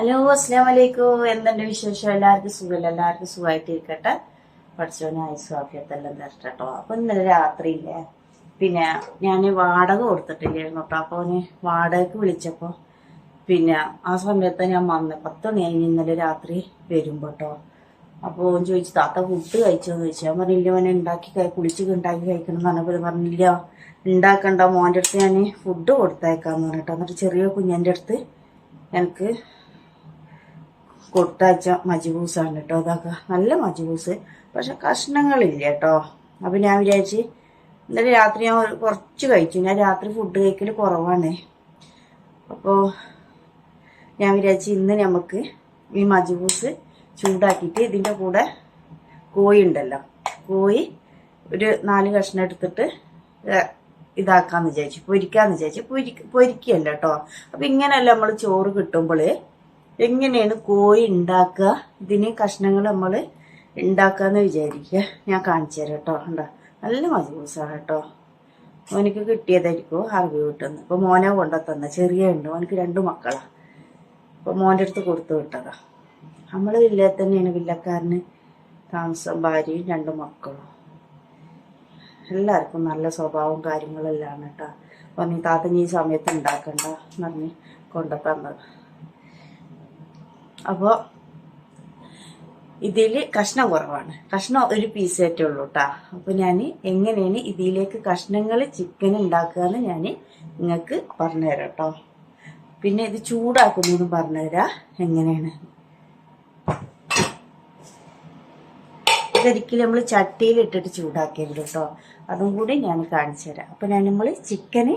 Hello അസ്സാം വലൈക്കും എന്തുണ്ട് വിശേഷം? എല്ലാവർക്കും സുഖമല്ല എല്ലാവർക്കും സുഖമായിട്ടിരിക്കട്ടെ പഠിച്ചവന് ആയുസ്വാഫ്യത്തെല്ലാം തരട്ടെ കേട്ടോ അപ്പൊ ഇന്നലെ രാത്രിയില്ലേ? പിന്നെ ഞാൻ വാടക കൊടുത്തിട്ടില്ലായിരുന്നു കേട്ടോ അപ്പൊ അവന് വാടകയ്ക്ക് വിളിച്ചപ്പോ പിന്നെ ആ സമയത്ത് ഞാൻ വന്ന പത്ത് മണി കഴിഞ്ഞ് ഇന്നലെ രാത്രി വരുമ്പോ കേട്ടോ അപ്പോൾ ഓൻ ചോദിച്ചു താത്ത ഫുഡ് കഴിച്ചോന്ന് ചോദിച്ചു. ഞാൻ പറഞ്ഞില്ല ഓനെ ഉണ്ടാക്കി കുളിച്ച് ഉണ്ടാക്കി കഴിക്കണം എന്ന് പറഞ്ഞപ്പോൾ പറഞ്ഞില്ല ഉണ്ടാക്കണ്ട മോന്റെ അടുത്ത് ഞാൻ ഫുഡ് കൊടുത്തയക്കാന്ന് പറഞ്ഞിട്ട്. എന്നിട്ട് ചെറിയ കുഞ്ഞന്റെ അടുത്ത് എനിക്ക് കൊടുത്തയച്ച മജ്ബൂസാണ് കേട്ടോ. അതൊക്കെ നല്ല മജ്ബൂസ്. പക്ഷെ കഷ്ണങ്ങളില്ല കേട്ടോ. അപ്പൊ ഞാൻ വിചാരിച്ച് ഇന്നലെ രാത്രി ഞാൻ കുറച്ച് കഴിച്ചു. ഞാൻ രാത്രി ഫുഡ് കഴിക്കൽ കുറവാണ്. അപ്പോൾ ഞാൻ വിചാരിച്ച് ഇന്ന് നമുക്ക് ഈ മജ്ബൂസ് ചൂടാക്കിയിട്ട് ഇതിന്റെ കൂടെ കോഴി ഉണ്ടല്ലോ. കോഴി ഒരു നാല് കഷ്ണം എടുത്തിട്ട് ഇതാക്കാന്ന് വിചാരിച്ചു. പൊരിക്കാന്ന് വിചാരിച്ചു. പൊരി പൊരിക്കല്ലോ കേട്ടോ. അപ്പൊ ഇങ്ങനെയല്ല നമ്മൾ ചോറ് കിട്ടുമ്പോൾ എങ്ങനെയാണ് കോഴി ഉണ്ടാക്കുക? ഇതിന് കഷ്ണങ്ങൾ നമ്മൾ ഉണ്ടാക്കാന്ന് വിചാരിക്കുക. ഞാൻ കാണിച്ചു തരാം കേട്ടോ. ഉണ്ടോ നല്ല മജൂസാണ് കേട്ടോ. മോനിക്ക് കിട്ടിയതായിരിക്കും അറിവ് കിട്ടുന്നത് ഇപ്പൊ മോനെ കൊണ്ടുത്തന്ന. ചെറിയ ഉണ്ട്. മോനിക്ക് രണ്ടു മക്കളാ. ഇപ്പൊ മോന്റെ അടുത്ത് കൊടുത്തു വിട്ടതാ. നമ്മൾ വില്ലയിൽ തന്നെയാണ് വില്ലക്കാരന് താമസം ഭാര്യയും രണ്ടു മക്കളും. എല്ലാവർക്കും നല്ല സ്വഭാവവും കാര്യങ്ങളെല്ലാം കേട്ടോ. നീ താത്ത ഈ സമയത്ത് ഉണ്ടാക്കണ്ട പറഞ്ഞ് കൊണ്ടുത്തന്നത്. അപ്പോൾ ഇതിൽ കഷ്ണം കുറവാണ്. കഷ്ണം ഒരു പീസ് ആയിട്ടേ ഉള്ളൂ കേട്ടാ അപ്പൊ ഞാൻ എങ്ങനെയാണ് ഇതിലേക്ക് കഷ്ണങ്ങൾ ചിക്കൻ ഉണ്ടാക്കുക എന്ന് ഞാൻ നിങ്ങൾക്ക് പറഞ്ഞുതരാം കേട്ടോ പിന്നെ ഇത് ചൂടാക്കുന്നതും പറഞ്ഞുതരാം എങ്ങനെയാണ് ഇതൊരിക്കലും നമ്മൾ ചട്ടിയിൽ ഇട്ടിട്ട് ചൂടാക്കരുത് കേട്ടോ അതും കൂടി ഞാൻ കാണിച്ചു തരാം അപ്പോൾ ഞാൻ നമ്മൾ ചിക്കന്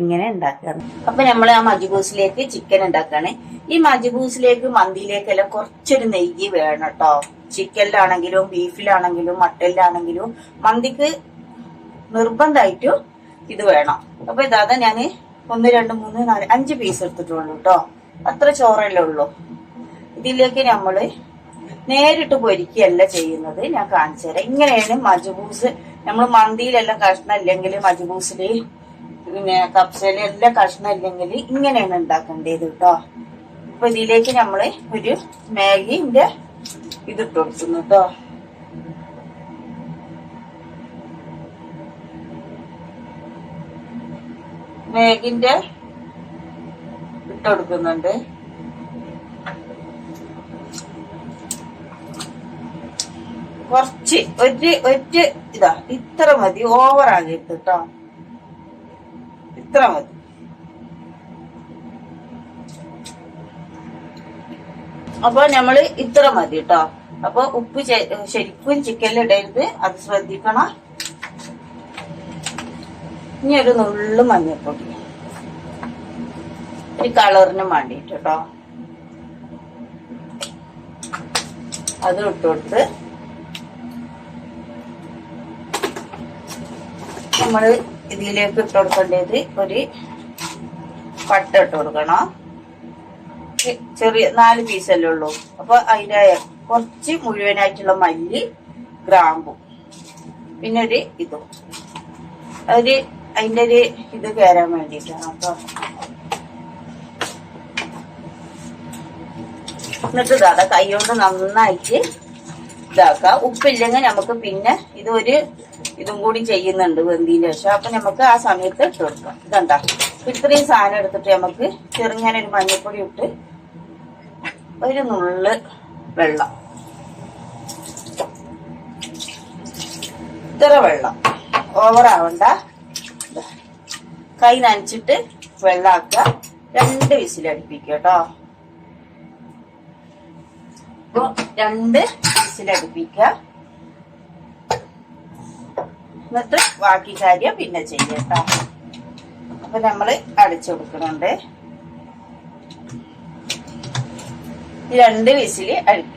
എങ്ങനെ ഉണ്ടാക്കാറ് അപ്പൊ നമ്മൾ ആ മജ്ബൂസിലേക്ക് ചിക്കൻ ഉണ്ടാക്കാണ്. ഈ മജ്ബൂസിലേക്ക് മന്തിയിലേക്കെല്ലാം കുറച്ചൊരു നെയ്യ് വേണം കേട്ടോ ചിക്കനിലാണെങ്കിലും ബീഫിലാണെങ്കിലും മട്ടനിലാണെങ്കിലും മന്തിക്ക് നിർബന്ധമായിട്ടും ഇത് വേണം. അപ്പൊ ഇതാതെ ഞാൻ ഒന്ന് രണ്ട് മൂന്ന് നാല് അഞ്ച് പീസ് എടുത്തിട്ടുള്ളൂ കേട്ടോ അത്ര ചോറല്ലേ ഉള്ളൂ. ഇതിലേക്ക് നമ്മൾ നേരിട്ട് പൊരിക്കുകയല്ല ചെയ്യുന്നത്. ഞാൻ കാണിച്ചു തരാം ഇങ്ങനെയാണ് മജബൂസ് നമ്മൾ മന്തിയിലെല്ലാം കഷ്ണം ഇല്ലെങ്കിൽ മജബൂസിൽ പിന്നെ കപ്സയിൽ എല്ലാ കഷ്ണം ഇല്ലെങ്കിൽ ഇങ്ങനെയാണ് ഉണ്ടാക്കേണ്ടത് കേട്ടോ. അപ്പൊ ഇതിലേക്ക് നമ്മൾ ഒരു മാഗിന്റെ ഇതിട്ട് കൊടുക്കുന്നു കേട്ടോ. മാഗിന്റെ ഇട്ട് കൊടുക്കുന്നുണ്ട്. കുറച്ച് ഒരു ഒറ്റ ഇതാ ഇത്ര മതി. ഓവർ കേട്ടോ. ഇത്ര മതി. അപ്പൊ നമ്മൾ ഇത്ര മതി കേട്ടോ അപ്പൊ ഉപ്പ് ശരിക്കും ചിക്കനിൽ ഇടരുത്. അത് ശ്രദ്ധിക്കണം. ഇനി ഒരു നുള്ളു മഞ്ഞപ്പൊടി. ഒരു കളറിന് വേണ്ടിട്ട് കേട്ടോ അത് ഇട്ടുകൊടുത്ത് നമ്മൾ ഇതിലേക്ക് ഇട്ട് കൊടുക്കേണ്ടത് ഒരു പട്ട ഇട്ട് കൊടുക്കണം. ചെറിയ നാല് പീസല്ലേ ഉള്ളൂ. അപ്പൊ അതിന്റെ കുറച്ച് മുഴുവനായിട്ടുള്ള മല്ലി ഗ്രാമ്പു പിന്നെ ഒരു ഇതും. ഒരു അതിന്റെ ഒരു ഇത് കയറാൻ വേണ്ടിയിട്ടാണ്. അപ്പൊ എന്നിട്ട് ഇതാ കൈ കൊണ്ട് നന്നായിട്ട് ഇതാക്കാം. ഉപ്പില്ലെങ്കിൽ നമുക്ക് പിന്നെ ഇതൊരു ഇതും കൂടി ചെയ്യുന്നുണ്ട് വെന്തിന്റെ ശേഷം. അപ്പൊ നമുക്ക് ആ സമയത്ത് ഇട്ട് കൊടുക്കാം. ഇതണ്ട ഇത്രയും സാധനം എടുത്തിട്ട് നമുക്ക് ചെറുങ്ങനെ ഒരു മഞ്ഞപ്പൊടി ഇട്ട് ഒരു നുള്ള് വെള്ളം. ഇത്ര വെള്ളം. ഓവറാവണ്ട കൈ നനച്ചിട്ട് വെള്ളാക്കുക. രണ്ട് വിസിലടുപ്പിക്കുക കേട്ടോ. അപ്പൊ രണ്ട് വിസിലടുപ്പിക്കുക. എന്നിട്ട് ബാക്കി കാര്യം പിന്നെ ചെയ്യട്ടോ. അപ്പൊ നമ്മൾ അടച്ചു കൊടുക്കുന്നുണ്ട് രണ്ട് വിസിൽ അടിക്കും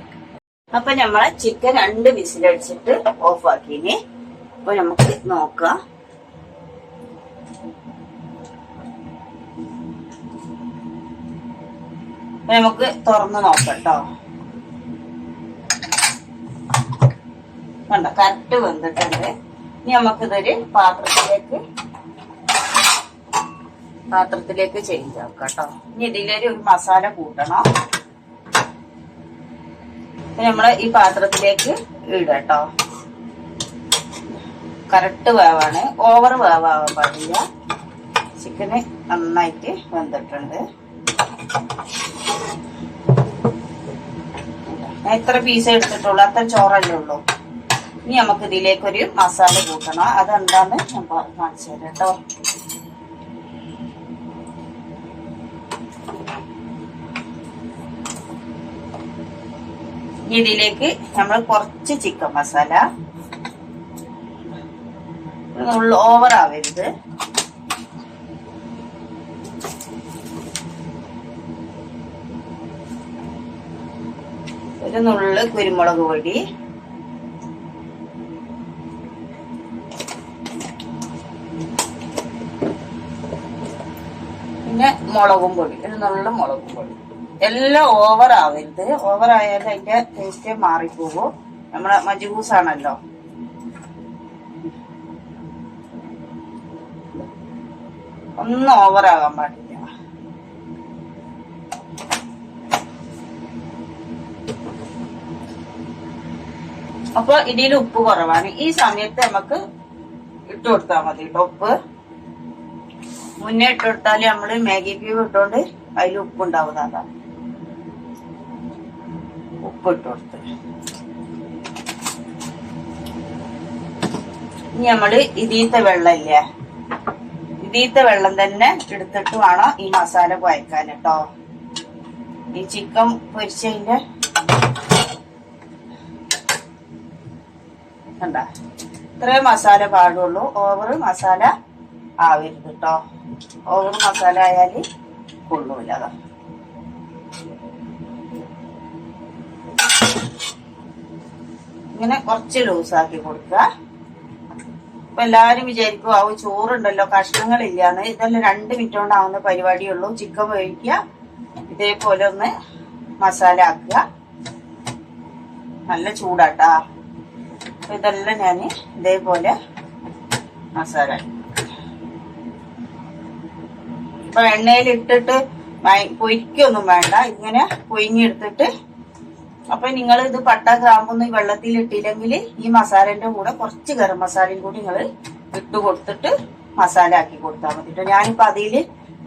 അപ്പൊ നമ്മളെ ചിക്കൻ രണ്ട് വിസിലടിച്ചിട്ട് ഓഫ് ആക്കിനി അപ്പൊ നമുക്ക് നോക്കാം. നമുക്ക് തുറന്ന് നോക്കട്ടോ. വേണ്ട കറക്റ്റ് വെന്തിട്ടുണ്ട്. ഇനി നമുക്കിതൊരു പാത്രത്തിലേക്ക് പാത്രത്തിലേക്ക് ചേഞ്ച് ആക്കാം കേട്ടോ. ഇനി ഇതിലൊരു ഒരു മസാല കൂട്ടണം. നമ്മൾ ഈ പാത്രത്തിലേക്ക് ഇടുക കേട്ടോ. കറക്റ്റ് വേവാണ്. ഓവർ വേവാവാൻ പാടില്ല. ചിക്കന് നന്നായിട്ട് വെന്തിട്ടുണ്ട്. എത്ര പീസ് എടുത്തിട്ടുള്ളൂ. അത്ര ചോറല്ലേ ഉള്ളൂ. ഇനി നമുക്ക് ഇതിലേക്ക് ഒരു മസാല കൂട്ടണം. അതെന്താന്ന് ഞാൻ കാണിച്ചു തരാം കേട്ടോ. ഇതിലേക്ക് നമ്മൾ കുറച്ച് ചിക്കൻ മസാല. ഓവർ ആവരുത്. ഒരു നുള്ള് കുരുമുളക് പൊടി. പിന്നെ മുളകും പൊടി ഒരു നല്ല മുളകും പൊടി. എല്ലാം ഓവർ ആവരുത്. ഓവർ ആയാൽ അതിന്റെ ടേസ്റ്റ് മാറിപ്പോകും. നമ്മളെ മജൂസ് ആണല്ലോ. ഒന്നും ഓവർ ആകാൻ പാടില്ല. അപ്പൊ ഇടിയിൽ ഉപ്പ് കുറവാണ്. ഈ സമയത്ത് നമുക്ക് ഇട്ട് കൊടുത്താൽ മതി. ഉപ്പ്. മുന്നേ ഇട്ടെടുത്താൽ നമ്മൾ മാഗി ക്യൂബ് ഇട്ടോണ്ട് അതിൽ ഉപ്പുണ്ടാവും അതാ ഉപ്പ് ഇട്ട് ഇനി നമ്മൾ ഇതീത്തെ വെള്ളമില്ലേ? ഇതീത്തെ വെള്ളം തന്നെ എടുത്തിട്ട് വേണം ഈ മസാല കുഴക്കാൻ കേട്ടോ ഈ ചിക്കൻ പൊരിച്ചതിന്റെ ഇത്രേ മസാല പാടുള്ളൂ. ഓവർ മസാല ആവരുത് കേട്ടോ ഓവർ മസാല ആയാൽ കൊള്ളൂല. ഇങ്ങനെ കുറച്ച് ലൂസാക്കി കൊടുക്കുക അപ്പൊ എല്ലാരും വിചാരിക്കും ആവും ചോറുണ്ടല്ലോ കഷ്ണങ്ങളില്ലാന്ന്. ഇതെല്ലാം രണ്ട് മിനിറ്റ് കൊണ്ടാവുന്ന പരിപാടിയുള്ളൂ. ചിക്കൻ വേവിക്കുക ഇതേപോലെ ഒന്ന് മസാല ആക്കുക. നല്ല ചൂടാട്ടാ. ഇതെല്ലാം ഞാൻ ഇതേപോലെ മസാല ഇപ്പൊ എണ്ണയിൽ ഇട്ടിട്ട് വയ- പൊരിക്കൊന്നും വേണ്ട. ഇങ്ങനെ പൊയിഞ്ഞെടുത്തിട്ട് അപ്പൊ നിങ്ങൾ ഇത് പട്ട ഗ്രാമ്പൊന്നും ഈ വെള്ളത്തിൽ ഇട്ടില്ലെങ്കിൽ ഈ മസാലന്റെ കൂടെ കുറച്ച് ഗരം മസാലയും കൂടി നിങ്ങൾ ഇട്ട് കൊടുത്തിട്ട് മസാല ആക്കി കൊടുത്താൽ മതി കേട്ടോ ഞാനിപ്പോ അതിൽ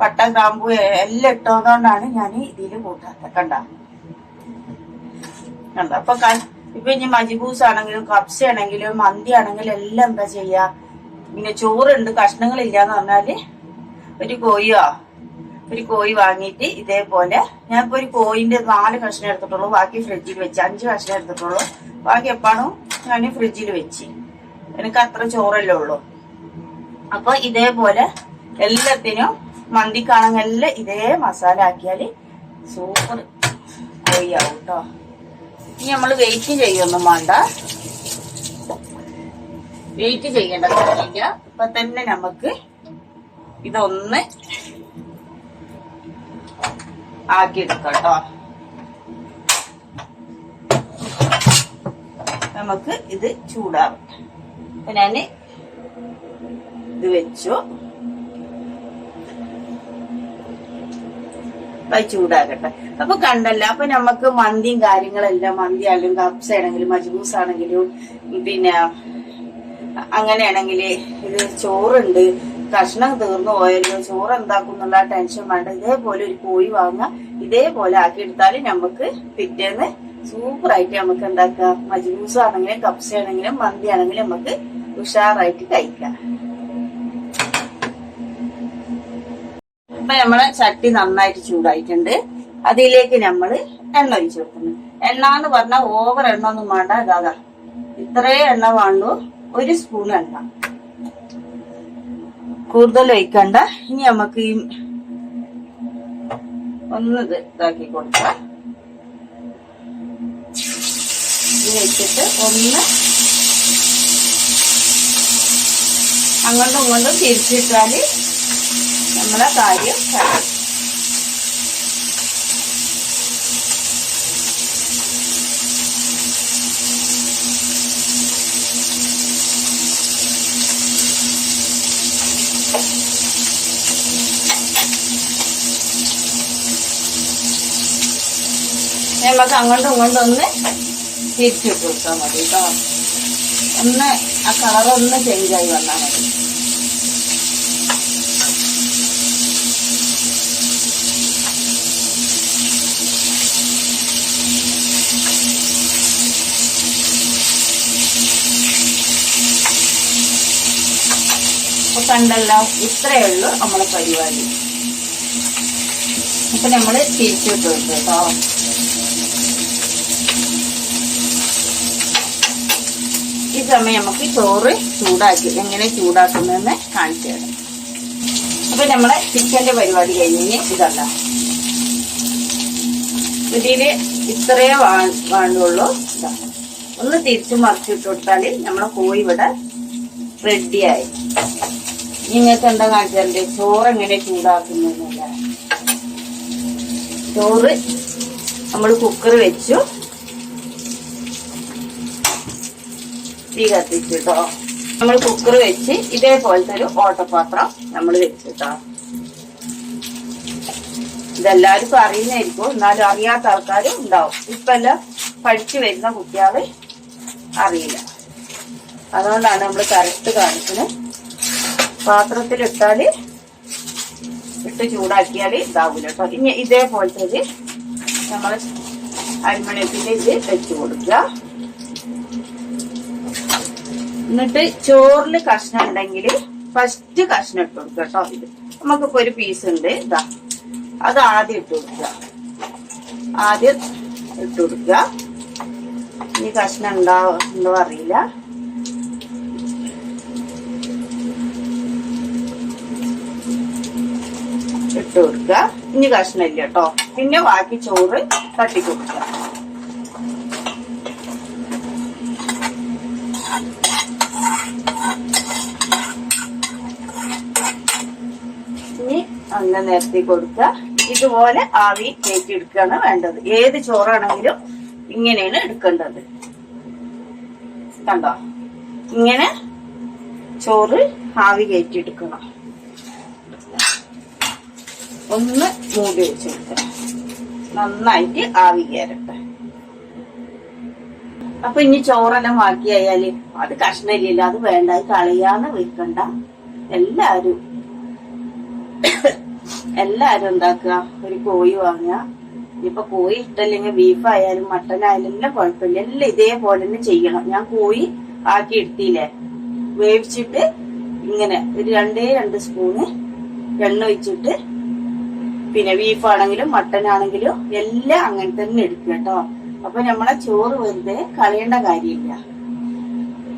പട്ട ഗ്രാമ്പു എല്ലാം ഇട്ടതുകൊണ്ടാണ് ഞാൻ ഇതിൽ കൂട്ടാത്ത. കണ്ട? അപ്പൊ ഇപ്പൊ ഇനി മജിബൂസ് ആണെങ്കിലും കപ്സ ആണെങ്കിലും മന്തി ആണെങ്കിലും എല്ലാം എന്താ ചെയ്യാ? പിന്നെ ചോറുണ്ട് കഷ്ണങ്ങളില്ലാന്ന് പറഞ്ഞാൽ ഒരു കോഴിയോ ഒരു കോഴി വാങ്ങിയിട്ട് ഇതേപോലെ ഞാൻ ഇപ്പൊ ഒരു കോഴിന്റെ നാല് കഷ്ണം എടുത്തിട്ടുള്ളൂ. ബാക്കി ഫ്രിഡ്ജിൽ വെച്ച് അഞ്ച് കഷ്ണം എടുത്തിട്ടുള്ളൂ. ബാക്കി എപ്പാണോ ഞാൻ ഫ്രിഡ്ജിൽ വെച്ച്. എനിക്ക് അത്ര ചോറല്ലേ ഉള്ളൂ. അപ്പൊ ഇതേപോലെ എല്ലാത്തിനും മന്തിക്കാണെങ്കിൽ ഇതേ മസാല ആക്കിയാൽ സൂപ്പർ കോഴിയാവും കേട്ടോ ഇനി നമ്മൾ വെയിറ്റ് ചെയ്യൊന്നും വേണ്ട വെയിറ്റ് ചെയ്യേണ്ട. ഇപ്പൊ തന്നെ നമുക്ക് ഇതൊന്ന് ആക്കിയെടുക്കാം കേട്ടോ നമുക്ക് ഇത് ചൂടാവും അപ്പൊ ഞാൻ ഇത് വെച്ചു. അത് ചൂടാകട്ടെ. അപ്പൊ കണ്ടല്ലോ അപ്പൊ നമുക്ക് മന്തിയും കാര്യങ്ങളെല്ലാം മന്തി ആണെങ്കിലും കപ്സ ആണെങ്കിലും മജ്ബൂസ് ആണെങ്കിലും പിന്നെ അങ്ങനെയാണെങ്കിൽ ഇത് ചോറുണ്ട്. കഷ്ണം തീർന്നു പോയല്ലോ. ചോറ് എന്താക്കും എന്നുള്ള ടെൻഷൻ വേണ്ട. ഇതേപോലെ ഒരു കോഴി വാങ്ങുക ഇതേപോലെ ആക്കി എടുത്താൽ നമുക്ക് പിറ്റേന്ന് സൂപ്പർ ആയിട്ട് നമുക്ക് എന്താക്കാം? മജ്ബൂസ് ആണെങ്കിലും കപ്സ ആണെങ്കിലും മന്തി ആണെങ്കിലും നമുക്ക് ഉഷാറായിട്ട് കഴിക്കാം. ഇപ്പൊ നമ്മളെ ചട്ടി നന്നായിട്ട് ചൂടായിട്ടുണ്ട്. അതിലേക്ക് നമ്മൾ എണ്ണ ഒഴിച്ചു കൊടുക്കുന്നു. എണ്ണ എന്ന് പറഞ്ഞാൽ ഓവർ എണ്ണ ഒന്നും വേണ്ട. ഇതാ ഇത്രേ എണ്ണ വേണ്ടു. ഒരു സ്പൂൺ എണ്ണ. കൂടുതൽ ഒഴിക്കണ്ട ഇനി നമുക്ക് ഈ ഒന്ന് ഇത് ഇതാക്കി കൊടുക്കാം ഒന്ന് അങ്ങോട്ടും ഇങ്ങോട്ടും തിരിച്ചിട്ടാൽ നമ്മളെ കാര്യം കഴിയും. നമുക്ക് അങ്ങോട്ടും ഇങ്ങോട്ടും ഒന്ന് തിരിച്ചു കൊടുത്താൽ മതി കേട്ടോ ഒന്ന് ആ കളർ ഒന്ന് ചേഞ്ച് ആയി വന്നാൽ മതി. കണ്ടല്ലോ. ഇത്രയേ ഉള്ളൂ നമ്മളെ പരിപാടി. അപ്പൊ നമ്മൾ തിരിച്ചിട്ട് കൊടുത്തു കേട്ടോ. ഈ സമയം നമുക്ക് ചോറ് ചൂടാക്കി എങ്ങനെ ചൂടാക്കുന്നതെന്ന് കാണിച്ചു തരാം. അപ്പൊ നമ്മളെ ചിക്കന്റെ പരിപാടി കഴിഞ്ഞ് ഇതല്ല. ഇതിൽ ഇത്രയേ വേണ്ടുള്ളൂ. ഒന്ന് തിരിച്ചു മറിച്ചിട്ട് കൊടുത്താൽ നമ്മളെ കോഴി ഇവിടെ റെഡിയായി നിങ്ങൾക്ക് എന്താ കാണിച്ചാലേ ചോറ് എങ്ങനെ ചൂടാക്കുന്നില്ല ചോറ് നമ്മൾ കുക്കർ വെച്ചു. തീ കത്തിച്ചിട്ടോ നമ്മൾ കുക്കർ വെച്ച് ഇതേപോലത്തെ ഒരു ഓട്ടപാത്രം നമ്മൾ വെച്ചിട്ടോ ഇതെല്ലാവർക്കും അറിയുന്നതായിരിക്കും. എന്നാലും അറിയാത്ത ആൾക്കാരും ഉണ്ടാവും. ഇപ്പൊ എല്ലാം പഠിച്ചു വരുന്ന കുട്ടികളെ അറിയില്ല. അതുകൊണ്ടാണ് നമ്മൾ കറക്റ്റ് കാണിക്കുന്നത് പാത്രത്തിലിട്ടാൽ ഇട്ട് ചൂടാക്കിയാൽ ഇതാവൂല കേട്ടോ. ഇനി ഇതേപോലത്തെ ഇത് നമ്മൾ അരിമണിയത്തിന്റെ ഇത് വെച്ച് കൊടുക്കുക. എന്നിട്ട് ചോറിൽ കഷ്ണം ഉണ്ടെങ്കിൽ ഫസ്റ്റ് കഷ്ണം ഇട്ട് കൊടുക്കുക കേട്ടോ ഇത്. നമുക്കിപ്പോ ഒരു പീസ് ഉണ്ട്. ഇതാ. അത് ആദ്യം ഇട്ട് കൊടുക്കുക. ആദ്യം ഇട്ട് കൊടുക്കുക. ഈ കഷ്ണം ഉണ്ടാവോ ഉണ്ടോ അറിയില്ല. ഇട്ട് കൊടുക്കുക ഇനി കഷ്ണം ഇല്ല കേട്ടോ. പിന്നെ ബാക്കി ചോറ് തട്ടി കൊടുക്കുക ഇനി അങ്ങനെ നിരത്തി കൊടുക്കുക. ഇതുപോലെ ആവി കയറ്റി എടുക്കുകയാണ് വേണ്ടത്. ഏത് ചോറാണെങ്കിലും ഇങ്ങനെയാണ് എടുക്കേണ്ടത്. കണ്ടോ? ഇങ്ങനെ ചോറ് ആവി കയറ്റി എടുക്കണം. ഒന്ന് മൂടി വെച്ച് കൊടുക്കണം നന്നായിട്ട് ആവി കയറട്ടെ അപ്പൊ ഇനി ചോറെല്ലാം ബാക്കിയായാൽ അത് കഷ്ണമില്ല അത് വേണ്ട അത് കളയാന്ന് വെക്കണ്ട എല്ലാരും എല്ലാരും എന്താക്ക ഒരു കോഴി വാങ്ങുക. ഇപ്പൊ കോഴി ഇഷ്ടല്ലെങ്കിൽ ബീഫ് ആയാലും മട്ടൻ ആയാലും എല്ലാം കുഴപ്പമില്ല. എല്ലാം ഇതേപോലെ തന്നെ ചെയ്യണം. ഞാൻ കോഴി ആക്കി എടുത്തില്ലേ? വേവിച്ചിട്ട് ഇങ്ങനെ ഒരു രണ്ടേ രണ്ട് സ്പൂണ് എണ്ണ ഒഴിച്ചിട്ട് പിന്നെ ബീഫ് ആണെങ്കിലും മട്ടൻ ആണെങ്കിലും എല്ലാം അങ്ങനെ തന്നെ എടുക്കും കേട്ടോ. അപ്പൊ നമ്മളെ ചോറ് വെറുതെ കളയേണ്ട കാര്യമില്ല.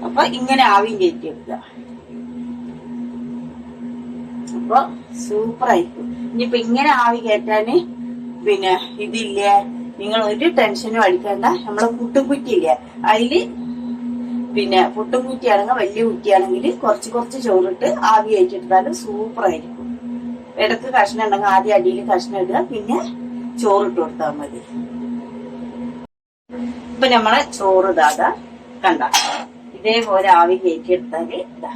അപ്പൊ ഇങ്ങനെ ആവിയും കയറ്റി വെക്കുക. അപ്പൊ സൂപ്പർ ആയിരിക്കും. ഇനിയിപ്പൊ ഇങ്ങനെ ആവി കയറ്റാന് പിന്നെ ഇതില്ലേ? നിങ്ങൾ ഒരു ടെൻഷനും അടിക്കണ്ട. നമ്മളെ പുട്ടുംകുറ്റിയില്ലേ? അതിൽ പിന്നെ പുട്ടുംകുറ്റിയാണെങ്കിൽ വലിയ കുറ്റിയാണെങ്കിൽ കുറച്ച് കുറച്ച് ചോറിട്ട് ആവി കയറ്റിട്ടാലും സൂപ്പർ ആയിരിക്കും. ഇടയ്ക്ക് കഷ്ണം ഉണ്ടെങ്കിൽ ആദ്യം അടിയിൽ കഷ്ണം ഇടുക പിന്നെ ചോറിട്ട് കൊടുത്താൽ മതി. ഇപ്പൊ നമ്മളെ ചോറ് ഇതാ കണ്ട. ഇതേപോലെ ആവി കയറ്റി എടുത്താൽ ഇതാ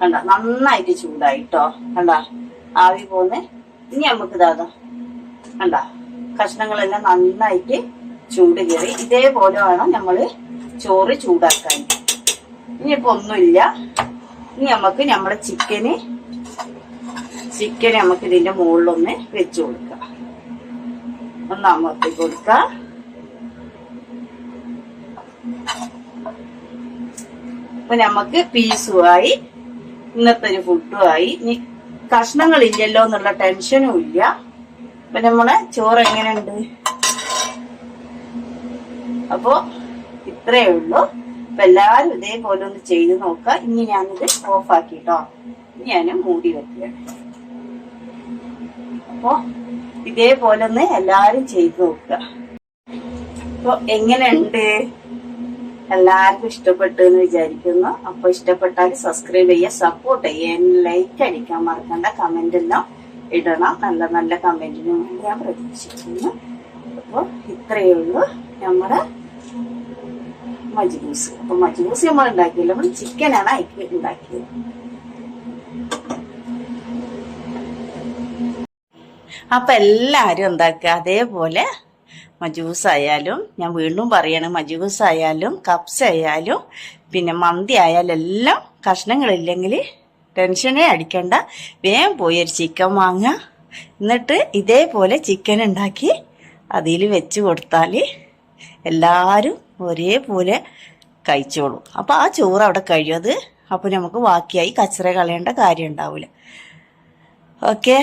കണ്ട. നന്നായിട്ട് ചൂടായിട്ടോ കണ്ട. ആവി പോന്ന് ഇനി നമുക്ക് ഇതാ കണ്ട. കഷ്ണങ്ങളെല്ലാം നന്നായിട്ട് ചൂട് കയറി. ഇതേപോലെ വേണം നമ്മൾ ചോറ് ചൂടാക്കാൻ. ഇനിയിപ്പോ ഒന്നുമില്ല. ഇനി നമുക്ക് നമ്മുടെ ചിക്കന് ചിക്കൻ നമുക്ക് ഇതിന്റെ മുകളിലൊന്ന് വെച്ചു കൊടുക്കാം. ഒന്ന് അമർത്തി കൊടുക്കാം. അപ്പൊ നമുക്ക് പീസുമായി ഇന്നത്തെ ഒരു ഫുഡുമായി ഇനി കഷ്ണങ്ങളില്ലല്ലോ എന്നുള്ള ടെൻഷനും ഇല്ല. അപ്പൊ നമ്മളെ ചോറ് എങ്ങനെയുണ്ട്? അപ്പോ ഇത്രയേ ഉള്ളൂ. അപ്പൊ എല്ലാരും ഇതേപോലെ ഒന്ന് ചെയ്ത് നോക്കുക. ഇനി ഞാനിത് ഓഫാക്കിട്ടോ ഇനി ഞാൻ മൂടി വെക്കുകയാണ് അപ്പൊ ഇതേപോലെ ഒന്ന് എല്ലാരും ചെയ്ത് നോക്കുക. അപ്പൊ എങ്ങനെയുണ്ട്? എല്ലാവർക്കും ഇഷ്ടപ്പെട്ടു എന്ന് വിചാരിക്കുന്നു. അപ്പൊ ഇഷ്ടപ്പെട്ടാൽ സബ്സ്ക്രൈബ് ചെയ്യുക സപ്പോർട്ട് ചെയ്യുക ലൈക്ക് അടിക്കാൻ മറക്കണ്ട. കമന്റ് എല്ലാം ഇടണം. നല്ല നല്ല കമന്റിന് വേണ്ടി ഞാൻ പ്രതീക്ഷിക്കുന്നു. അപ്പൊ ഇത്രയേ ഉള്ളൂ നമ്മുടെ മജ്ബൂസ് അപ്പൊ മജ്ബൂസ് നമ്മൾ ഉണ്ടാക്കിയില്ല. നമ്മൾ ചിക്കനാണ് ഉണ്ടാക്കിയത്. അപ്പൊ എല്ലാരും എന്താക്കുക? അതേപോലെ മജൂസ് ആയാലും ഞാൻ വീണ്ടും പറയാണ് മജൂസ് ആയാലും കപ്സ് ആയാലും പിന്നെ മന്തി ആയാലും എല്ലാം കഷ്ണങ്ങളില്ലെങ്കിൽ ടെൻഷനേ അടിക്കണ്ട. വേഗം പോയി ഒരു ചിക്കൻ വാങ്ങുക. എന്നിട്ട് ഇതേപോലെ ചിക്കൻ ഉണ്ടാക്കി അതിൽ വെച്ച് കൊടുത്താൽ എല്ലാവരും ഒരേപോലെ കഴിച്ചോളും. അപ്പോൾ ആ ചോറ് അവിടെ കഴിയും അപ്പോൾ നമുക്ക് ബാക്കിയായി കച്ചറ കളയേണ്ട കാര്യം ഉണ്ടാവില്ല ഓക്കെ?